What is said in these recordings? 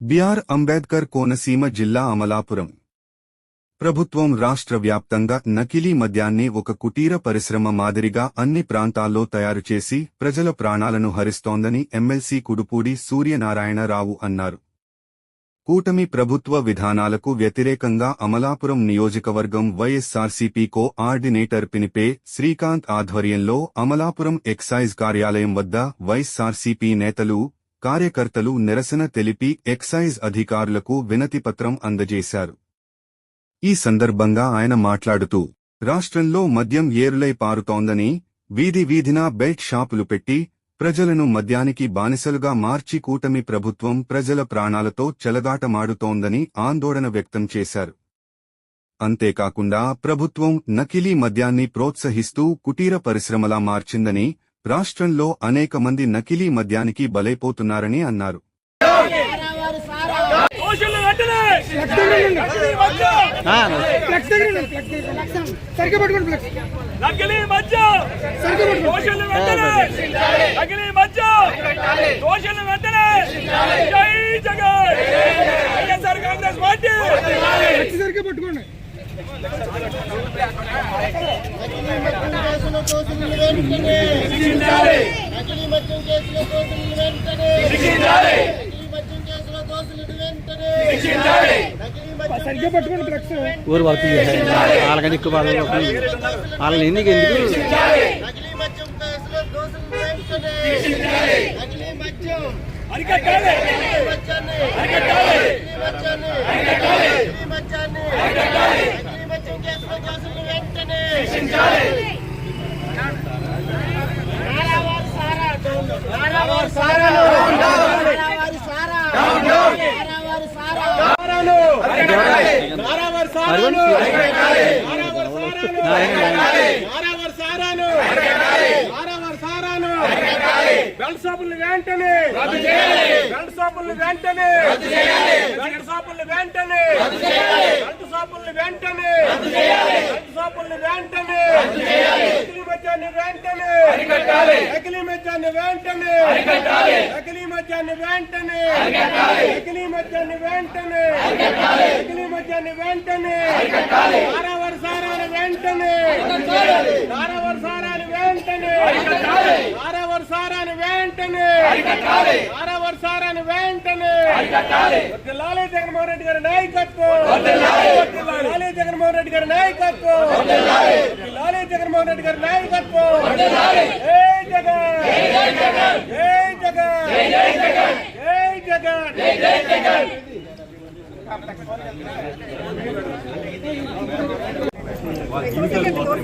BR Ambedkar Konaseema జిల్లా అమలాపురం. ప్రభుత్వం రాష్ట్ర వ్యాప్తంగా నకిలీ మద్యాన్ని ఒక కుటీర పరిశ్రమ మాదిరిగా అన్ని ప్రాంతాల్లో తయారు చేసి ప్రజల ప్రాణాలను హరిస్తోందని ఎమ్మెల్సీ కుడుపూడి సూర్యనారాయణరావు అన్నారు. కూటమి ప్రభుత్వ విధానాలకు వ్యతిరేకంగా అమలాపురం నియోజకవర్గం వైఎస్సార్సీపీ కో ఆర్డినేటర్ పినిపే శ్రీకాంత్ ఆధ్వర్యంలో అమలాపురం ఎక్సైజ్ కార్యాలయం వద్ద వైఎస్సార్సీపీ నేతలు కార్యకర్తలు నిరసన తెలిపి ఎక్సైజ్ అధికారులకు వినతిపత్రం అందజేశారు. ఈ సందర్భంగా ఆయన మాట్లాడుతూ రాష్ట్రంలో మద్యం ఏరులై పారుతోందని వీధి వీధినా బెల్ట్ షాపులు పెట్టి ప్రజలను మద్యానికి బానిసలుగా మార్చి కూటమి ప్రభుత్వం ప్రజల ప్రాణాలతో చెలగాటమాడుతోందని ఆందోళన వ్యక్తం చేశారు. అంతేకాకుండా ప్రభుత్వం నకిలీ మద్యాన్ని ప్రోత్సహిస్తూ కుటీర పరిశ్రమలా మార్చిందని రాష్ట్రంలో అనేక మంది నకిలీ మద్యానికి బలైపోతున్నారని అన్నారు. సరిగ్గా పట్టుకోండి ఊరు వర్క్ వాళ్ళకంటే ఎక్కువ బాధ వాళ్ళని ఎందుకు ఎందుకు? అరికట్టాలి నకిలీ మద్యాన్ని నకిలీ మద్యాన్ని నకిలీ మద్యాన్ని నకిలీ మద్యం కేసులో దోషులను వెంటనే నారావారి సారా నారావారి సారా నారావారి సారా నారావారి సారా ఆరవర్ సారాను ఆరవర్ సారాను బెల్ట్ షాపులు వెంటనే వెంటనే బెల్ట్ షాపులు వెంటనే బెల్ట్ షాపులు వెంటనే బెల్ట్ షాపులు వెంటనే నకిలీ మద్యాన్ని వెంటనే. నకిలీ మద్యాన్ని వెంటనే. నకిలీ మద్యాన్ని వెంటనే. నకిలీ మద్యాన్ని వెంటనే. నకిలీ మద్యాన్ని వెంటనే. ఆరవర్ సారాను వెంటనే. ఆరవర్ సారాను వెంటనే. ఆరవర్ సారాను వెంటనే. ఆరవర్ సారాను వెంటనే. లాలే జగన్మోహన్ రెడ్డి గారి నాయకత్వం. లాలే జగన్మోహన్ రెడ్డి గారి నాయకత్వం. లాలే జగన్మోహన్ రెడ్డి గారి నాయకత్వం. జై జగన్. జై జగన్. జై జగన్. జై జగన్.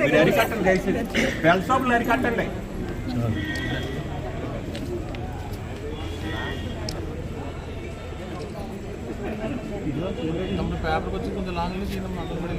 మీరు అరికట్టండి దయచేసి బెల్ట్ నమ్మ పేపర్కి వచ్చి కొంచెం లాంగ్ నుంచి అందరం పడి